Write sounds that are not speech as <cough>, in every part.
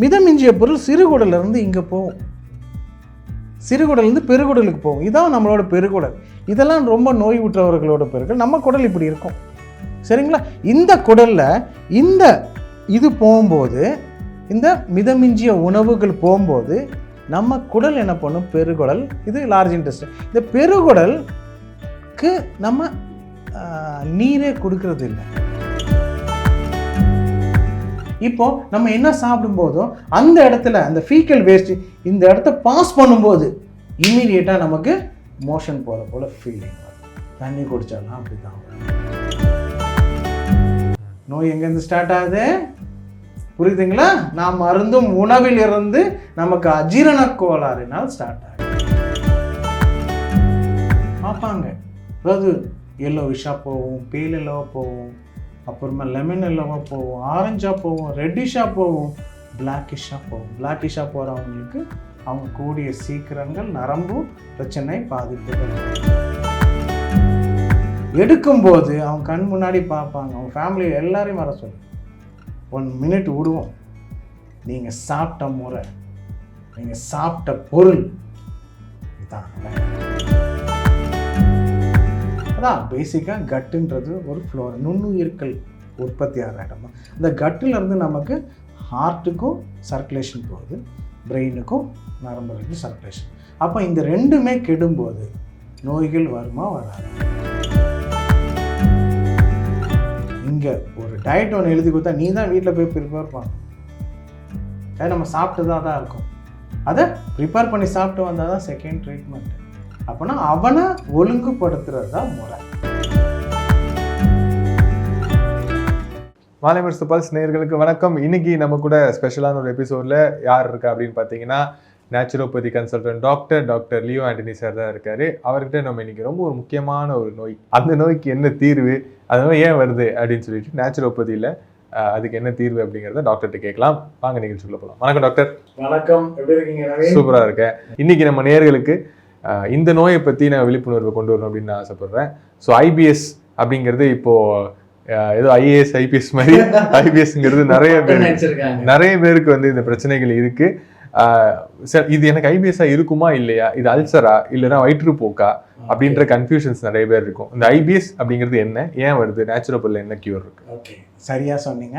மிதமிஞ்சிய பொருள் சிறுகுடல்லேருந்து இங்கே போகும். சிறுகுடலேருந்து பெருகுடலுக்கு போகும். இதான் நம்மளோட பெருகுடல் இதெல்லாம் ரொம்ப நோய் உற்றவர்களோட பெருகுடல் நம்ம குடல் இப்படி இருக்கும். சரிங்களா? இந்த குடலில் இந்த இது போகும்போது இந்த மிதமிஞ்சிய உணவுகள் போகும்போது நம்ம குடல் என்ன பண்ணும்? பெருகுடல் இது லார்ஜ் இன்ட்ரெஸ்ட் இந்த பெருகுடலுக்கு நம்ம நீரே கொடுக்கறது இல்லை. இப்போ நம்ம என்ன சாப்பிடும்போதும் அந்த இடத்துல அந்த ஃபீக்கல் வேஸ்ட் இந்த இடத்த பாஸ் பண்ணும்போது இம்மீடியட்டாக நமக்கு மோஷன் போகிற போல் ஃபீலிங் வரும். தண்ணி குடித்தாலும் அப்படி தான் நோய் எங்கேருந்து ஸ்டார்ட் ஆகுது? புரியுதுங்களா? நாம் அருந்தும் உணவில் இருந்து நமக்கு அஜீரண கோளாறினால் ஸ்டார்ட் ஆகுது. பார்ப்பாங்க. அதாவது எல்லோ விஷாக போகும் பேல் எல்லோவாக போகும். அப்புறமா லெமன் எல்லோவாக போகும் ஆரஞ்சாக போகும் ரெட்டிஷாக போகும் பிளாக்கிஷாக போகும். பிளாக்கிஷாக போகிறவங்களுக்கு அவங்க கூடிய சீக்கிரங்கள் நரம்பு பிரச்சனை பாதிப்புகள். எடுக்கும்போது அவங்க கண் முன்னாடி பார்ப்பாங்க. அவங்க ஃபேமிலி எல்லாரையும் வர சொல்லு. ஒன் மினிட் விடுவோம். நீங்கள் சாப்பிட்ட முறை நீங்கள் சாப்பிட்ட பொருள் இதான். அதான் பேசிக்காக கட்டுன்றது ஒரு ஃப்ளோர் நுண்ணுயிர்கள் உற்பத்தியாகிற இடம். தான் இந்த கட்டிலிருந்து நமக்கு ஹார்ட்டுக்கும் சர்க்குலேஷன் போகுது பிரெயினுக்கும் நரம்புகளுக்கும் சர்க்குலேஷன் அப்போ இந்த ரெண்டுமே கெடும்போது நோய்கள் வருமா வராது? இங்கே ஒரு டயட் ஒன்று எழுதி கொடுத்தா நீ தான் வீட்டில் போய் ப்ரிப்பேர் பண்ணணும். அது நம்ம சாப்பிட்டு தான் இருக்கும். அதை ப்ரிப்பேர் பண்ணி சாப்பிட்டு வந்தால் தான் செகண்ட் ட்ரீட்மெண்ட் அப்போனா அவனை ஒழுங்குபடுத்துறது தான் முறை. மாலைமர் சுபால்ஸ் நேயர்களுக்கு வணக்கம். இன்னைக்கு நம்ம கூட ஸ்பெஷலான ஒரு எபிசோட்ல யார் இருக்கா அப்படின்னு பார்த்தீங்கன்னா naturopathy consultant doctor doctor Leo Antony sir தான் இருக்காரு. அவர்கிட்ட நம்ம இன்னைக்கு ரொம்ப ஒரு முக்கியமான ஒரு நோய். அந்த நோய்க்கு என்ன தீர்வு அது நோய் ஏன் வருது அப்படின்னு சொல்லிட்டு நேச்சுரோபதியில் அதுக்கு என்ன தீர்வு அப்படிங்கிறத டாக்டர்கிட்ட கேட்கலாம். வாங்க நிகழ்ச்சிக்குள்ள போகலாம் வணக்கம் டாக்டர் வணக்கம். எப்படி இருக்கீங்க சூப்பராக இருக்கேன். இன்னைக்கு நம்ம நேயர்களுக்கு அஹ், இந்த நோயை பற்றி நான் விழிப்புணர்வு கொண்டு வரணும் அப்படின்னு நான் ஆசைப்படுறேன். ஸோ ஐபிஎஸ் அப்படிங்கிறது இப்போ அஹ், ஏதோ ஐஏஎஸ் ஐபிஎஸ் மாதிரி <laughs> ஐபிஎஸ்ங்கிறது நிறைய <laughs> பேர் நிறைய பேருக்கு வந்து இந்த பிரச்சனைகள் இருக்கு. இது எனக்கு ஐபிஎஸ்ஆ இருக்குமா இல்லையா? இது அல்சரா? இல்லைன்னா வயிற்றுப்போக்கா? அப்படின்ற கன்ஃபியூஷன்ஸ் நிறைய பேர் இருக்கும். இந்த ஐபிஎஸ் அப்படிங்கிறது என்ன? ஏன் வருது? நேச்சுரோபல்ல என்ன கியூர் இருக்கு? ஓகே. சரியாக சொன்னீங்க.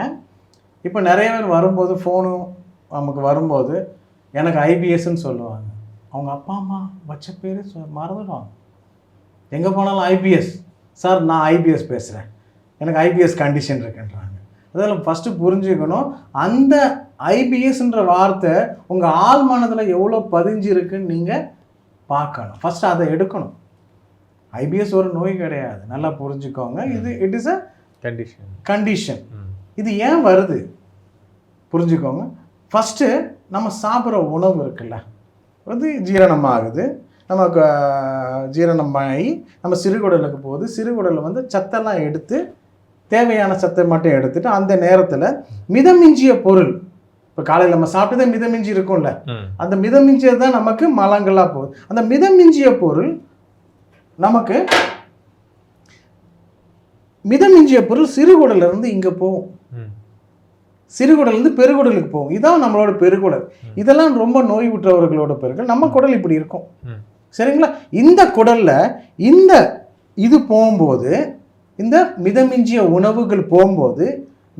இப்போ நிறைய பேர் வரும்போது ஃபோனும் நமக்கு வரும்போது எனக்கு ஐபிஎஸ்ன்னு சொல்லுவாங்க. அவங்க அப்பா அம்மா வச்ச பேர் மறந்துடுவாங்க எங்கே போனாலும் ஐபிஎஸ் சார் நான் ஐபிஎஸ் பேசுகிறேன் எனக்கு ஐபிஎஸ் கண்டிஷன் இருக்குன்றாங்க. அதில் ஃபஸ்ட்டு புரிஞ்சுக்கணும். அந்த ஐபிஎஸ்ன்ற வார்த்தை உங்கள் ஆள் மனதில் எவ்வளோ பதிஞ்சிருக்குன்னு நீங்கள் பார்க்கணும். ஃபஸ்ட்டு அதை எடுக்கணும். ஐபிஎஸ் ஒரு நோய் கிடையாது. நல்லா புரிஞ்சுக்கோங்க. இது it is a condition condition இது ஏன் வருது? புரிஞ்சுக்கோங்க. ஃபஸ்ட்டு நம்ம சாப்பிட்ற உணவு இருக்குல்ல. வந்து ஜீரணம் ஆகுது நமக்கு ஜீரணம் ஆகி நம்ம சிறுகுடலுக்கு போகுது. சிறுகுடலில் வந்து சத்தெல்லாம் எடுத்து தேவையான சத்தை மட்டும் எடுத்துட்டு அந்த நேரத்தில் மிதமிஞ்சிய பொருள் இப்போ காலையில் நம்ம சாப்பிட்டதே மிதமிஞ்சி இருக்கும்ல. அந்த மிதமிஞ்சியது தான் நமக்கு மலங்களாக போகுது. அந்த மிதமிஞ்சிய பொருள் நமக்கு மிதமிஞ்சிய பொருள் சிறுகுடல்ல இருந்து இங்கே போகும். சிறுகுடல்லேருந்து பெருகுடலுக்கு போகும். இதான் நம்மளோட பெருகுடல். இதெல்லாம் ரொம்ப நோய் உற்றவர்களோட பெருகுடல். நம்ம குடல் இப்படி இருக்கும். சரிங்களா? இந்த குடல்ல இந்த இது போகும்போது இந்த மிதமிஞ்சிய உணவுகள் போகும்போது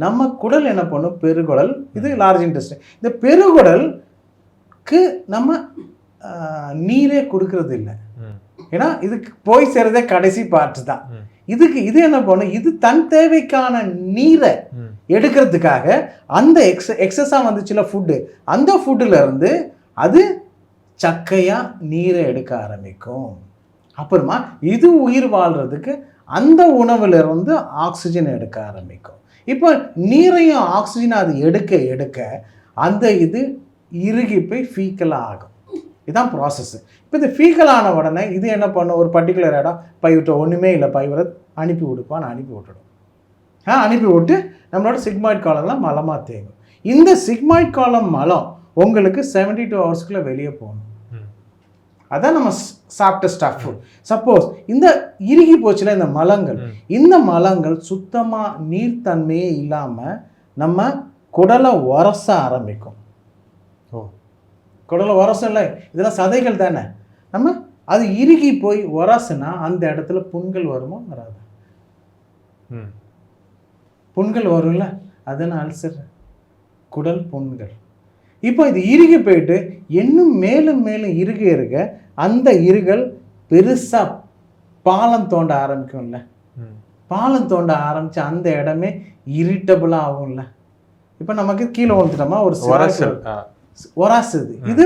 நம்ம குடல் என்ன பண்ணும்? பெருகுடல். இது லார்ஜ் இன்டெஸ்ட் இந்த பெருகுடலுக்கு நம்ம நீரே கொடுக்கறது இல்லை ஏன்னா இதுக்கு போய் சேர்றதே கடைசி பார்ட் தான். இதுக்கு இது என்ன பண்ணும் இது தன் தேவைக்கான நீரை எடுக்கிறதுக்காக அந்த எக்ஸ் எக்ஸஸாக வந்துச்சுல ஃபுட்டு அந்த ஃபுட்டில் இருந்து அது சக்கையாக நீரை எடுக்க ஆரம்பிக்கும். அப்புறமா இது உயிர் வாழ்கிறதுக்கு அந்த உணவுல இருந்து ஆக்சிஜன் எடுக்க ஆரம்பிக்கும். இப்போ நீரையும் ஆக்சிஜன் அது எடுக்க எடுக்க அந்த இது இறுகி போய் ஃபீக்கலாக ஆகும். இதுதான் ப்ராசஸ் இப்போ இது ஃபீக்கல் ஆன உடனே இது என்ன பண்ணும்? ஒரு பர்டிகுலர் இடம் பைவிட்ட ஒன்றுமே இல்லை. பைவரை அனுப்பி விடுப்பான்னு அனுப்பி விட்டுடும். ஆ அனுப்பி விட்டு நம்மளோட சிக்மாய்ட் காலம்லாம் மலமாக தேங்கும். இந்த சிக்மாய்ட் காலம் மலம் உங்களுக்கு 72 டூ ஹவர்ஸ்க்குள்ளே வெளியே போகணும். அதான் நம்ம சாப்பிட்ட ஸ்டஃப் சப்போஸ் இந்த இறுகி போச்சுல இந்த மலங்கள். இந்த மலங்கள் சுத்தமாக நீர்த்தன்மையே இல்லாமல் நம்ம குடலை உரச ஆரம்பிக்கும். ஓ. குடலை உரசும் இதெல்லாம் சதைகள் தானே. நம்ம அது இறுகி போய் உரசுனா அந்த இடத்துல புண்கள் வருமா வராது. புண்கள் வரும்ல அதுன்னு அல்சர் குடல் புண்கள். இப்போ இது இறுகி போயிட்டு இன்னும் மேலும் மேலும் இறுகி இருக்க அந்த இருகல் பெருசாக பாலம் தோண்ட ஆரம்பிக்கும்ல. பாலம் தோண்ட ஆரம்பிச்சு அந்த இடமே இரிட்டபிளாக ஆகும்ல. இப்போ நமக்கு கீழே விழுந்துட்டோமா? ஒரு ஒராசுது. இது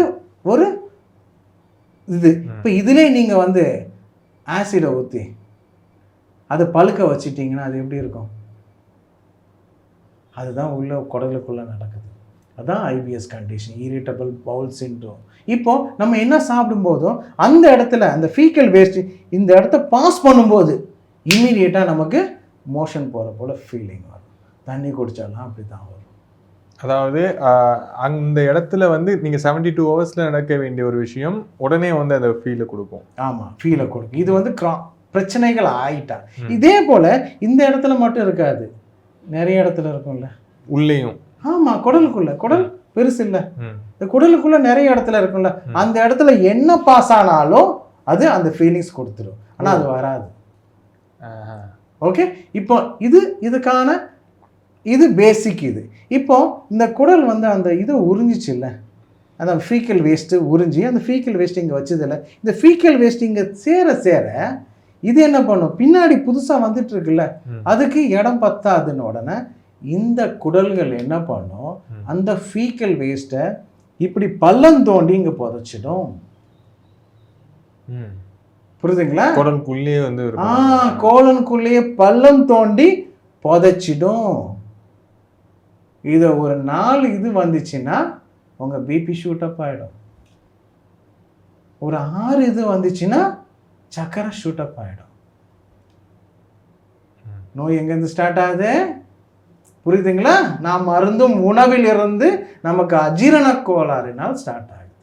ஒரு இது. இப்போ இதுலே நீங்கள் வந்து ஆசிடை ஊற்றி அதை பழுக்க வச்சிட்டிங்கன்னா அது எப்படி இருக்கும்? அதுதான் உள்ள குடலுக்குள்ளே நடக்குது. அதான் IBS condition irritable bowel syndrome இப்போ நம்ம என்ன சாப்பிடும்போதும் அந்த இடத்துல அந்த ஃபீக்கல் வேஸ்ட் இந்த இடத்த பாஸ் பண்ணும்போது இம்மீடியட்டாக நமக்கு மோஷன் போகிற போல் ஃபீலிங் வரும். தண்ணி குடித்தாலும் அப்படி தான் வரும். அதாவது அந்த இடத்துல வந்து நீங்க 72 டூ ஹவர்ஸ்ல நடக்க வேண்டிய ஒரு விஷயம் உடனே வந்து அந்த ஃபீலை கொடுக்கும். ஆமாம் ஃபீலை கொடுக்கும். இது வந்து கிரா பிரச்சனைகள் ஆயிட்டா. இதே போல் இந்த இடத்துல மட்டும் இருக்காது. நிறைய இடத்துல இருக்கும்ல. உள்ளேயும். ஆமாம் குடலுக்குள்ள. குடல் பெருசு இல்லை. இந்த குடலுக்குள்ள நிறைய இடத்துல இருக்கும்ல. அந்த இடத்துல என்ன பாஸ் ஆனாலும் அது அந்த ஃபீலிங்ஸ் கொடுத்துரும். ஆனால் அது வராது. ஓகே இப்போ இது இதுக்கான இது பேசிக் இது. இப்போ இந்த குடல் வந்து அந்த இது உறிஞ்சிச்சு இல்லை அந்த ஃபீக்கல் வேஸ்ட்டு உறிஞ்சி அந்த ஃபீக்கல் வேஸ்ட் இங்கே வச்சதில்ல. இந்த ஃபீக்கல் வேஸ்ட் இங்கே சேர சேர இது என்ன பண்ணும்? பின்னாடி புதுசாக வந்துட்டு இருக்குல்ல ம். அதுக்கு இடம் பத்தாதுன்னு உடனே இந்த குடல்கள் என்ன பண்ணும். அந்த ஃபீக்கல் வேஸ்ட்டை இப்படி பள்ளம் தோண்டி இங்கே புதைச்சிடும். புரியுதுங்களா? குடலுக்குள்ளேயே வந்து ஆ கோலனுக்குள்ளேயே பள்ளம் தோண்டி புதைச்சிடும். இதை ஒரு நாலு இது வந்துச்சுன்னா உங்கள் பிபி ஷூட்டப் ஆகிடும் ஒரு ஆறு இது வந்துச்சுன்னா சக்கரை ஷூட்டப் ஆகிடும். நோய் எங்கேருந்து ஸ்டார்ட் ஆகுது? புரியுதுங்களா? நாம் மருந்தும் உணவில் இருந்து நமக்கு அஜீரண கோளாறுனால் ஸ்டார்ட் ஆகுது.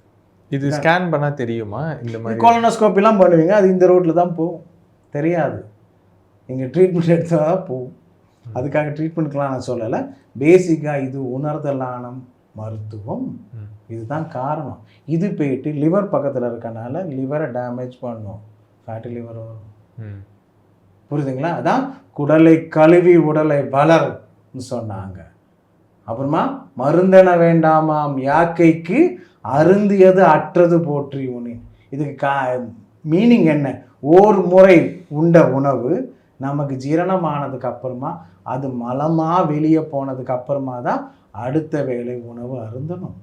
இது ஸ்கேன் பண்ணா தெரியுமா? இந்த மாதிரி கோலனோஸ்கோப்பிலாம் பண்ணுவீங்க அது இந்த ரோட்டில் தான் போகும். தெரியாது. நீங்கள் ட்ரீட்மெண்ட் எடுத்தால் தான் போகும். அதுக்காக ட்ரீட்மெண்ட்க்கெலாம் நான் சொல்லலை. பேசிக்காக இது உணர்தலான மருத்துவம். இதுதான் காரணம். இது போயிட்டு லிவர் பக்கத்தில் இருக்கனால லிவரை டேமேஜ் பண்ணும். ஃபேட்டி லிவர் வரும். புரியுதுங்களா? அதான் குடலை கழுவி உடலை வளர்ன்னு சொன்னாங்க. அப்புறமா மருந்தென வேண்டாமாம் யாக்கைக்கு அருந்தியது அற்றது போற்றி உனி. இதுக்கு கா மீனிங் என்ன? ஓர் முறை உண்ட உணவு நமக்கு ஜீரணமானதுக்கு அப்புறமா அது மலமாக வெளியே போனதுக்கு அப்புறமா தான் அடுத்த வேளை உணவு அருந்தணும்.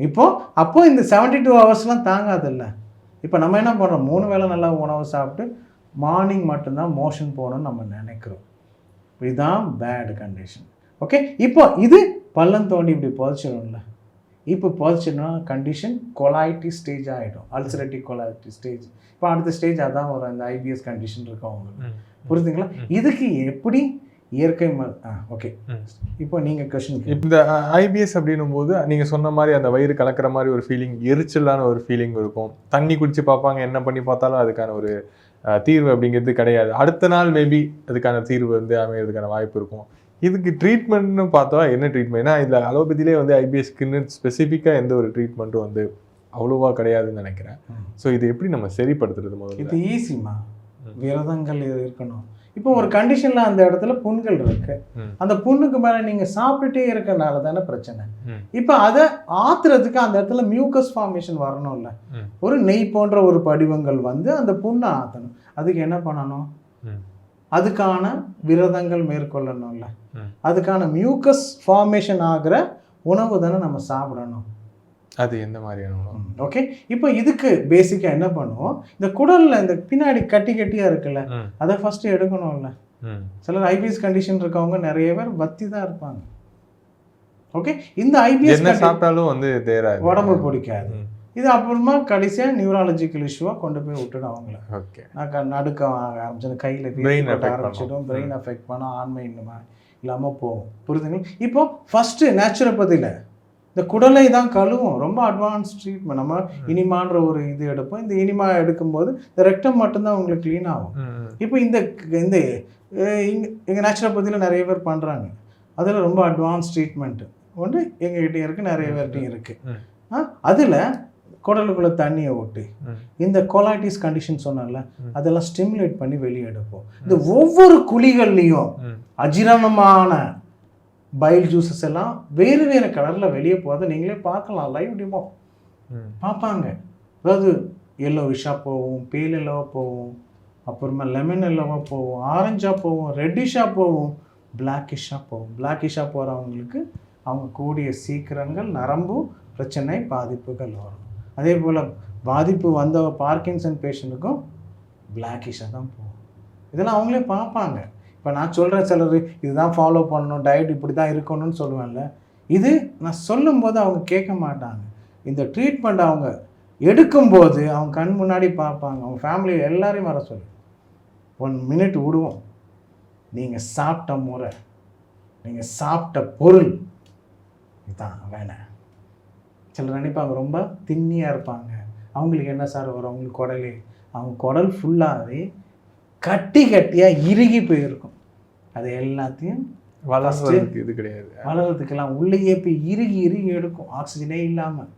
இப்போ அப்போது இந்த 72 டூ ஹவர்ஸ்லாம் தாங்காதில்ல. இப்போ நம்ம என்ன பண்ணுறோம் மூணு வேளை நல்லா உணவு சாப்பிட்டு மார்னிங் மட்டும்தான் மோஷன் போகணும்னு நம்ம நினைக்கிறோம். இதுதான் பேட் கண்டிஷன் ஓகே இப்போ இது பள்ளம் தோண்டி இப்படி புதைச்சிடும்ல இப்போ புதைச்சிடனா கண்டிஷன் கொலாய்டி ஸ்டேஜ் ஆகிடும் அல்சரேட்டிவ் கொலாய்டி ஸ்டேஜ் இப்போ அடுத்த ஸ்டேஜ் அதான் வரும் இந்த ஐபிஎஸ் கண்டிஷன் இருக்கும் அவங்களுக்கு ம். புரியுதுங்களா இதுக்கு எப்படி இயற்கை ம ஆ ஓகே. இப்போ நீங்கள் கொஷின் இந்த ஐபிஎஸ் அப்படின்னும் போது நீங்க சொன்ன மாதிரி அந்த வயிறு கலக்கிற மாதிரி ஒரு ஃபீலிங் எரிச்சலான ஒரு ஃபீலிங் இருக்கும். தண்ணி குடிச்சு பார்ப்பாங்க என்ன பண்ணி பார்த்தாலும் அதுக்கான ஒரு தீர்வு அப்படிங்கிறது கிடையாது. அடுத்த நாள் மேபி அதுக்கான தீர்வு வந்து அமையறதுக்கான வாய்ப்பு இருக்கும். இதுக்கு ட்ரீட்மெண்ட்னு பார்த்தா என்ன ட்ரீட்மெண்ட் ஏன்னா இதில் அலோபதியிலே வந்து ஐபிஎஸ்க்குன்னு ஸ்பெசிஃபிக்காக எந்த ஒரு ட்ரீட்மெண்ட்டும் வந்து அவ்வளோவா கிடையாதுன்னு நினைக்கிறேன். ஸோ இது எப்படி நம்ம சரிப்படுத்துறது முதல்ல இது ஈஸிமா. விரதங்கள் இருக்கணும் இப்போ ஒரு கண்டிஷனில் அந்த இடத்துல புண்கள் இருக்கு. அந்த புண்ணுக்கு மேலே நீங்கள் சாப்பிட்டுட்டே இருக்கனால தானே பிரச்சனை. இப்போ அதை ஆத்துறதுக்கு அந்த இடத்துல மியூக்கஸ் ஃபார்மேஷன் வரணும்ல. ஒரு நெய் போன்ற ஒரு படிவங்கள் வந்து அந்த புண்ணை ஆற்றணும் அதுக்கு என்ன பண்ணணும். அதுக்கான விரதங்கள் மேற்கொள்ளணும்ல. அதுக்கான மியூக்கஸ் ஃபார்மேஷன் ஆகிற உணவு தானே நம்ம சாப்பிடணும் அது எந்த மாதிரியான உணவு? ஓகே இப்போ இதுக்கு பேசிக்காக என்ன பண்ணுவோம் இந்த குடலில் இந்த பின்னாடி கட்டி கட்டியாக இருக்குல்ல. அதை ஃபஸ்ட்டு எடுக்கணும்ல. சிலர் ஐபிஎஸ் கண்டிஷன் இருக்கவங்க நிறைய பேர் வத்தி தான் இருப்பாங்க ஓகே இந்த ஐபிஎஸ் சாப்பிட்டாலும் வந்து உடம்பு பிடிக்காது. இது அப்புறமா கடைசியாக நியூராலஜிக்கல் இஷ்யூவாக கொண்டு போய் விட்டுடும் அவங்கள. ஓகே. நான் க- நடுக்கம் ஆக ஆரம்பிச்சிடும் கையில் affect ஆரம்பிச்சிடும். பிரெயின் அஃபெக்ட் பண்ண ஆண்மை இன்னுமா இல்லாமல் போகும். புரியுதுங்களா இப்போ ஃபஸ்ட்டு நேச்சுரோபதியில் இந்த குடலை தான் கழுவும். ரொம்ப அட்வான்ஸ் ட்ரீட்மெண்ட் நம்ம இனிமான்ற ஒரு இது எடுப்போம். இந்த இனிமா எடுக்கும்போது இந்த ரெக்டம் மட்டும்தான் உங்களுக்கு க்ளீன் ஆகும். இப்போ இந்த இந்த இங்க எங்கள் நேச்சுரோபதியில் நிறைய பேர் பண்ணுறாங்க அதில் ரொம்ப அட்வான்ஸ் ட்ரீட்மெண்ட்டு ஒன்று எங்ககிட்ட இருக்குது நிறைய பேர்கிட்டையும் இருக்குது. அதில் குடலுக்குள்ளே தண்ணியை விட்டு ம். இந்த கொலாட்டிஸ் கண்டிஷன் சொன்னேன்ல ம். அதெல்லாம் ஸ்டிமுலேட் பண்ணி வெளியே எடுப்போம் இந்த ஒவ்வொரு குழிகள்லையும். அஜீரணமான பைல் ஜூஸஸ் எல்லாம் வேறு வேறு கலரில் வெளியே போகிறத நீங்களே பார்க்கலாம் லைவ் டிமோ. பார்ப்பாங்க அதாவது எல்லோவிஷாக போகும் பேல் எல்லோவாக போகும் அப்புறமா லெமன் எல்லோவாக போகும் ஆரஞ்சாக போகும் ரெட்டிஷாக போகும் பிளாக்கிஷாக போகும் பிளாக்கிஷாக போகிறவங்களுக்கு அவங்க கூடிய சீக்கிரங்கள் நரம்பு பிரச்சனை பாதிப்புகள் வரும் அதே போல் பாதிப்பு வந்த பார்க்கின்சன் பேஷண்ட்டுக்கும் பிளாக்கிஷாக தான் போகும். இதெல்லாம் அவங்களே பார்ப்பாங்க. இப்போ நான் சொல்கிற சிலர் இதுதான் ஃபாலோ பண்ணணும் டயட் இப்படி தான் இருக்கணும்னு சொல்லுவேன்ல. இது நான் சொல்லும்போது அவங்க கேட்க மாட்டாங்க. இந்த ட்ரீட்மெண்ட் அவங்க எடுக்கும்போது அவங்க கண் முன்னாடி பார்ப்பாங்க. அவங்க ஃபேமிலி எல்லாரையும் வர சொல்லு. ஒன் மினிட் விடுவோம். நீங்கள் சாப்பிட்ட முறை நீங்கள் சாப்பிட்ட பொருள் இதுதான் வேணாம் சிலர் நினைப்பாங்க ரொம்ப திண்ணியாக இருப்பாங்க. அவங்களுக்கு என்ன சார் வரும்? அவங்களுக்கு குடலே. அவங்க குடல் ஃபுல்லாகவே கட்டி கட்டியாக இறுகி போயிருக்கும். அது எல்லாத்தையும் வளர்றதுக்கு இது கிடையாது. வளர்கிறதுக்கெல்லாம் உள்ளேயே போய் இறுகி இறுகி எடுக்கும். ஆக்சிஜனே இல்லாமல்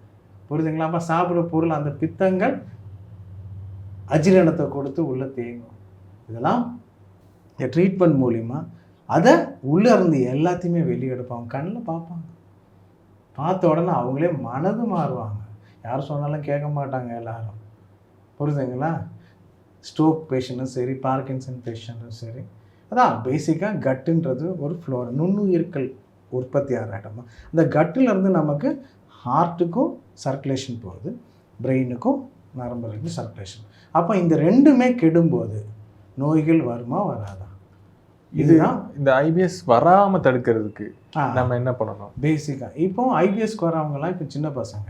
புரியுதுங்களா? அப்போ சாப்பிட்ற பொருள் அந்த பித்தங்கள் அஜீரணத்தை கொடுத்து உள்ளே தேங்கும். இதெல்லாம் இந்த ட்ரீட்மெண்ட் மூலிமா அதை உள்ளே இருந்து எல்லாத்தையுமே வெளியே எடுப்பாங்க. கண்ணில் பார்ப்பாங்க. பார்த்த உடனே அவங்களே மனது மாறுவாங்க. யார் சொன்னாலும் கேட்க மாட்டாங்க எல்லாரும். புரியுதுங்களா ஸ்ட்ரோக் பேஷண்ட்டும் சரி பார்க்கின்சன் பேஷண்ட்டும் சரி. அதான் பேசிக்காக கட்டுன்றது ஒரு ஃப்ளோர் நுண்ணுயிர்கள் உற்பத்தி ஆகிற இடமா அந்த கட்டுல இருந்து நமக்கு ஹார்ட்டுக்கும் சர்க்குலேஷன் போகுது. பிரெயினுக்கும் நரம்புகளுக்கும் சர்க்குலேஷன் அப்போ இந்த ரெண்டுமே கெடும்போது நோய்கள் வருமா வராதா? இதுதான் இந்த ஐபிஎஸ் வராம தடுக்கிறதுக்கு நம்ம என்ன பண்ணணும்? பேசிக்காக இப்போ ஐபிஎஸ்க்கு வரவங்கலாம் இப்போ சின்ன பசங்க.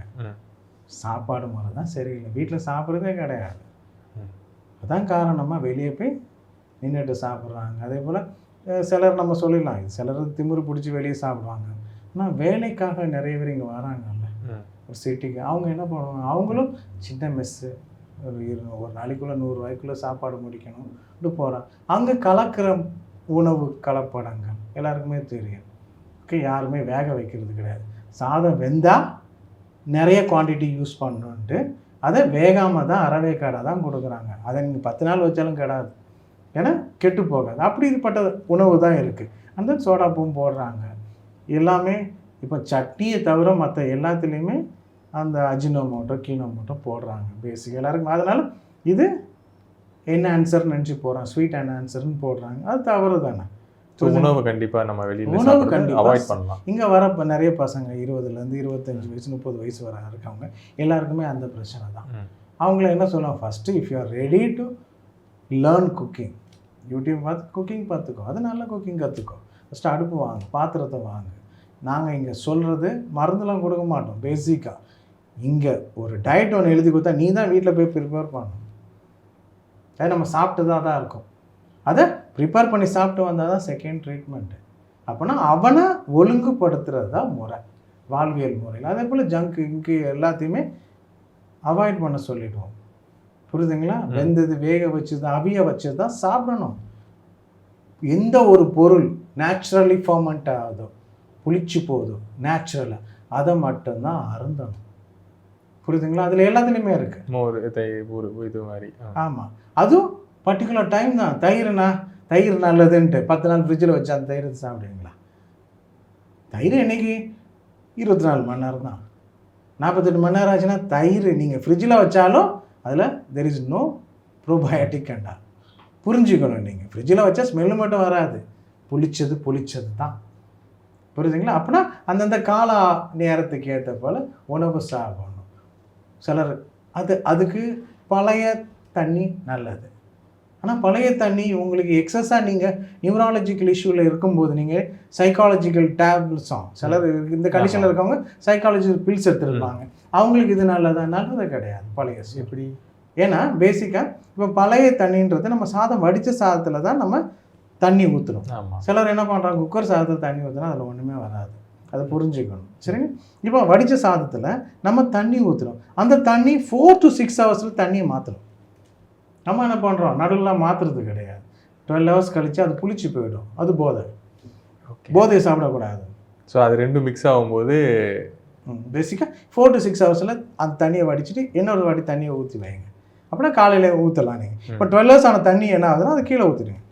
சாப்பாடு முறை தான் சரியில்லை. வீட்டில் சாப்பிட்றதே கிடையாது. ம். அதான் காரணமாக வெளியே போய் நின்றுட்டு சாப்பிட்றாங்க. அதே போல் சிலர் நம்ம சொல்லிடலாம். சிலர் திமிரு பிடிச்சி வெளியே சாப்பிடுவாங்க. ஆனால் வேலைக்காக நிறைய பேர் இங்கே வராங்கல்ல. ஒரு சிட்டிக்கு அவங்க என்ன பண்ணுவாங்க? அவங்களும் சின்ன மெஸ்ஸு ஒரு இரு ஒரு நாளைக்குள்ளே நூறுரூவாய்க்குள்ளே சாப்பாடு முடிக்கணும் போகிறாங்க அங்கே கலக்கிற உணவு கலப்படங்கள் எல்லாருக்குமே தெரியும். ஓகே யாருமே வேக வைக்கிறது கிடையாது. சாதம் வெந்தால் நிறைய குவான்டிட்டி யூஸ் பண்ணணுன்ட்டு அதை வேகாமல் தான் அறவே கடை தான் கொடுக்குறாங்க. அதை நீங்கள் பத்து நாள் வச்சாலும் கிடாது. ஏன்னா கெட்டு போகாது. அப்படிப்பட்ட உணவு தான் இருக்குது அந்த சோடாப்பும் போடுறாங்க. எல்லாமே இப்போ சட்னியை தவிர மற்ற எல்லாத்துலேயுமே அந்த அஜினோமோட்டோ கீனோமோட்டோ போடுறாங்க. பேசிக் எல்லாருக்கும். அதனால் இது என்ன ஆன்சர்னு நினச்சி போகிறான் ஸ்வீட் என்ன ஆன்சர்னு போடுறாங்க. அது தவறு தானே. உணவு கண்டிப்பா நம்ம வெளியில உணவு சாப்பிடுறது கண்டிப்பா. அவாய்ட் பண்ணலாம். இங்கே வர நிறைய பசங்க இருபதுலேருந்து இருபத்தஞ்சி வயசு முப்பது வயசு வர இருக்கவங்க எல்லாருக்குமே அந்த பிரச்சனை தான். அவங்கள என்ன சொல்லுவாங்க first if you are ready to learn cooking YouTube பார்த்து குக்கிங் பார்த்துக்கோ. அது நல்ல குக்கிங் கற்றுக்கோ ஃபஸ்ட்டு அடுப்பு வாங்க பாத்திரத்தை வாங்க. நாங்கள் இங்கே சொல்கிறது மருந்துலாம் கொடுக்க மாட்டோம். பேசிக்காக இங்கே ஒரு டயட் ஒன்று எழுதி கொடுத்தா நீ தான் வீட்டில் போய் ப்ரிப்பேர் பண்ணணும். அது நம்ம சாப்பிட்டு தான் இருக்கும். அதை ப்ரிப்பேர் பண்ணி சாப்பிட்டு வந்தால் தான் செகண்ட் ட்ரீட்மெண்ட்டு அப்போனா அவனை ஒழுங்குபடுத்துறது தான் முறை. வாழ்வியல் முறையில். அதே போல் ஜங்க் இங்கு எல்லாத்தையுமே அவாய்ட் பண்ண சொல்லிடுவோம். புரியுதுங்களா. வெந்தது வேக வச்சது அவிய வச்சது தான் சாப்பிடணும். எந்த ஒரு பொருள் நேச்சுரலி ஃபர்மெண்ட் ஆகுதோ புளிச்சு போகுதோ நேச்சுரலாக அதை மட்டும்தான் அருந்தணும். புரியுதுங்களா? அதில் எல்லாத்துலேயுமே இருக்குது ஒரு இது மாதிரி. ஆமாம் அதுவும் பர்டிகுலர் டைம் தான். தயிர்னா தயிர் நல்லதுன்ட்டு பத்து நாள் ஃப்ரிட்ஜில் வச்சு அந்த தயிர் சாப்பிடுவீங்களா? தயிர் இன்னைக்கு இருபத்தி நாலு மணி நேரம் தான். நாற்பத்தெட்டு மணி நேரம் ஆச்சுன்னா தயிர் நீங்கள் ஃப்ரிட்ஜில் வச்சாலும் அதில் தெர் இஸ் நோ ப்ரோபயோட்டிக் அண்டா புரிஞ்சுக்கணும் நீங்கள் ஃப்ரிட்ஜில் வச்சா ஸ்மெல்லு மட்டும் வராது. புளிச்சது புளிச்சது தான். புரியுதுங்களா? அப்படின்னா அந்தந்த கால நேரத்துக்கு ஏற்ற போல் உணவு சாப்பிடணும். சிலர் அது அதுக்கு பழைய தண்ணி நல்லது. ஆனால் பழைய தண்ணி உங்களுக்கு எக்ஸஸாக நீங்கள் நியூராலஜிக்கல் இஷ்யூவில் இருக்கும்போது நீங்கள் சைக்காலஜிக்கல் டேப்லெட்ஸும் சிலர் இந்த கண்டிஷனில். இருக்கவங்க சைக்காலஜிக்கல் பில்ஸ் எடுத்துருப்பாங்க. அவங்களுக்கு இது நல்லதா நல்லது கிடையாது. பழைய. எப்படி? ஏன்னா பேசிக்காக இப்போ பழைய தண்ணின்றது நம்ம சாதம் வடித்த சாதத்தில் தான் நம்ம தண்ணி ஊற்றுறோம் ஆமா. சிலர் என்ன பண்ணுறாங்க குக்கர் சாதத்தில் தண்ணி ஊற்றினா அதில் ஒன்றுமே வராது. அதை புரிஞ்சுக்கணும். சரிங்க? இப்போ வடித்த சாதத்தில் நம்ம தண்ணி ஊற்றுறோம் அந்த தண்ணி ஃபோர் டு சிக்ஸ் ஹவர்ஸில் தண்ணியை மாற்றணும் நம்ம என்ன பண்ணுறோம் நடுவில் மாற்றுறது கிடையாது. டுவெல் ஹவர்ஸ் கழிச்சு அது புளிச்சு போயிடும். அது போதை. போதையை சாப்பிடக்கூடாது. ஸோ அது ரெண்டும் மிக்ஸ் ஆகும்போது பேசிக்காக ஃபோர் டு சிக்ஸ் ஹவர்ஸில் அந்த தண்ணியை வடிச்சிட்டு இன்னொரு வாட்டி தண்ணியை ஊற்றி வைங்க. அப்படின்னா காலையில் ஊற்றலாம் நீங்கள் இப்போ டுவெல் ஹவர்ஸ் ஆன தண்ணி என்ன ஆகுதுன்னா அது கீழே ஊற்றிடுங்க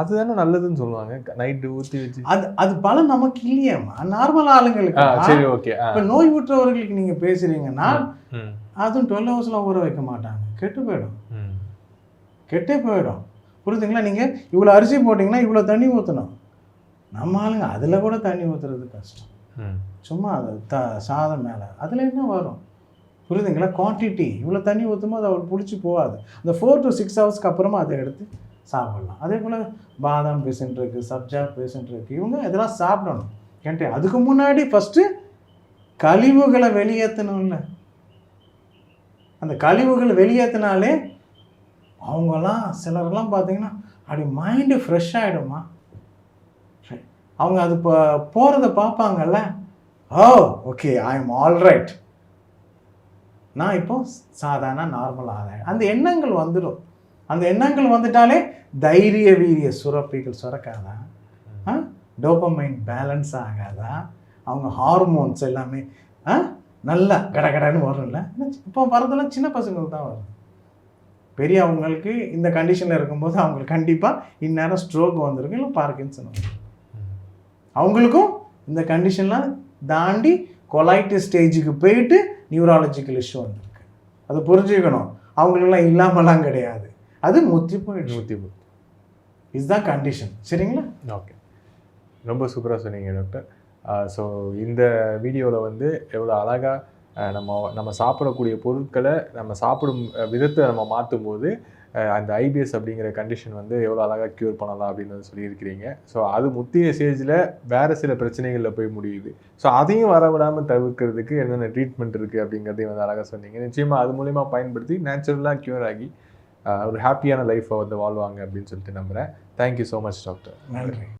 அதுதானே நல்லதுன்னு சொல்லுவாங்க. நைட்டு ஊற்றி வச்சு. அது அது பலம் நமக்கு இல்லையேம்மா நார்மல் ஆளுங்களுக்கு சரி ஓகே இப்போ நோய் உற்றவர்களுக்கு நீங்கள் பேசுகிறீங்கன்னா ம் அதுவும் டுவெல் ஹவர்ஸ்லாம் ஊற வைக்க மாட்டாங்க. கெட்டு போயிடும். கெட்டே போயிடும். புரியுதுங்களா நீங்கள் இவ்வளோ அரிசி போட்டிங்கன்னா இவ்வளோ தண்ணி ஊற்றணும் நம்ம ஆளுங்க அதில் கூட தண்ணி ஊற்றுறது கஷ்டம். சும்மா அது த சாதம் மேலே. அதில் என்ன வரும்? புரியுதுங்களா குவான்டிட்டி இவ்வளோ தண்ணி ஊற்றும் போது அவளுக்கு பிடிச்சி போகாது. அந்த ஃபோர் டு சிக்ஸ் ஹவர்ஸ்க்கு அப்புறமா அதை எடுத்து சாப்பிடலாம். அதே போல் பாதாம் பேஷண்ட் இருக்குது சப்ஜா பேஷண்ட் இருக்குது இவங்க இதெல்லாம் சாப்பிடணும். ஏன்ட்டு அதுக்கு முன்னாடி ஃபஸ்ட்டு கழிவுகளை வெளியேற்றணும்ல அந்த கழிவுகளை வெளியேற்றினாலே அவங்கெல்லாம் சிலர்லாம் பார்த்தீங்கன்னா அப்படி மைண்டு ஃப்ரெஷ் ஆகிடுமா அவங்க அது இப்போ போகிறத பார்ப்பாங்கல்ல? ஓ okay I am all right நான் இப்போ சாதாரண நார்மல் ஆகிறேன் அந்த எண்ணங்கள் வந்துடும். அந்த எண்ணங்கள் வந்துட்டாலே தைரிய வீரிய சுரப்பிகள் சுரக்காதா? ஆ? டோபமைன் பேலன்ஸ் ஆகாதா? அவங்க ஹார்மோன்ஸ் எல்லாமே ஆ? நல்லா கடகடன்னு வரும்ல? இப்போ வரதெல்லாம் சின்ன பசங்களுக்கு தான் வரும் பெரியவங்களுக்கு இந்த கண்டிஷனில் இருக்கும்போது அவங்களுக்கு கண்டிப்பாக இந்நேரம் ஸ்ட்ரோக் வந்திருக்கும். இல்லை பார்க்கின்சன் அவங்களுக்கும் இந்த கண்டிஷன்லாம் தாண்டி கொலைட்டு ஸ்டேஜுக்கு போயிட்டு நியூராலஜிக்கல் இஷ்யூ வந்திருக்கு. அதை புரிஞ்சுக்கணும். அவங்களுக்கெல்லாம் இல்லாமலாம் கிடையாது. அது முத்தி போயிடுச்சு. நூற்றி இதுதான் கண்டிஷன் சரிங்களா? ஓகே. ரொம்ப சூப்பராக சொன்னீங்க டாக்டர் ஸோ இந்த வீடியோவில் வந்து எவ்வளோ அழகாக நம்ம நம்ம சாப்பிடக்கூடிய பொருட்களை நம்ம சாப்பிடும் விதத்தை நம்ம மாற்றும் போது அந்த ஐபிஎஸ் அப்படிங்கிற கண்டிஷன் வந்து எவ்வளோ அழகாக க்யூர் பண்ணலாம் அப்படின்னு வந்து சொல்லியிருக்கிறீங்க. ஸோ அது முத்திய ஸ்டேஜில் வேறு சில பிரச்சனைகளில் போய் முடியுது. ஸோ அதையும் வர விடாமல் தவிர்க்கிறதுக்கு என்னென்ன ட்ரீட்மெண்ட் இருக்குது அப்படிங்கிறதையும் வந்து அழகாக சொன்னீங்க. நிச்சயமாக அது மூலிமா பயன்படுத்தி நேச்சுரலாக க்யூர் ஆகி ஒரு ஹாப்பியான லைஃப்பை வந்து வாழ்வாங்க அப்படின்னு சொல்லிட்டு நம்புகிறேன் தேங்க்யூ ஸோ மச் டாக்டர் நன்றி.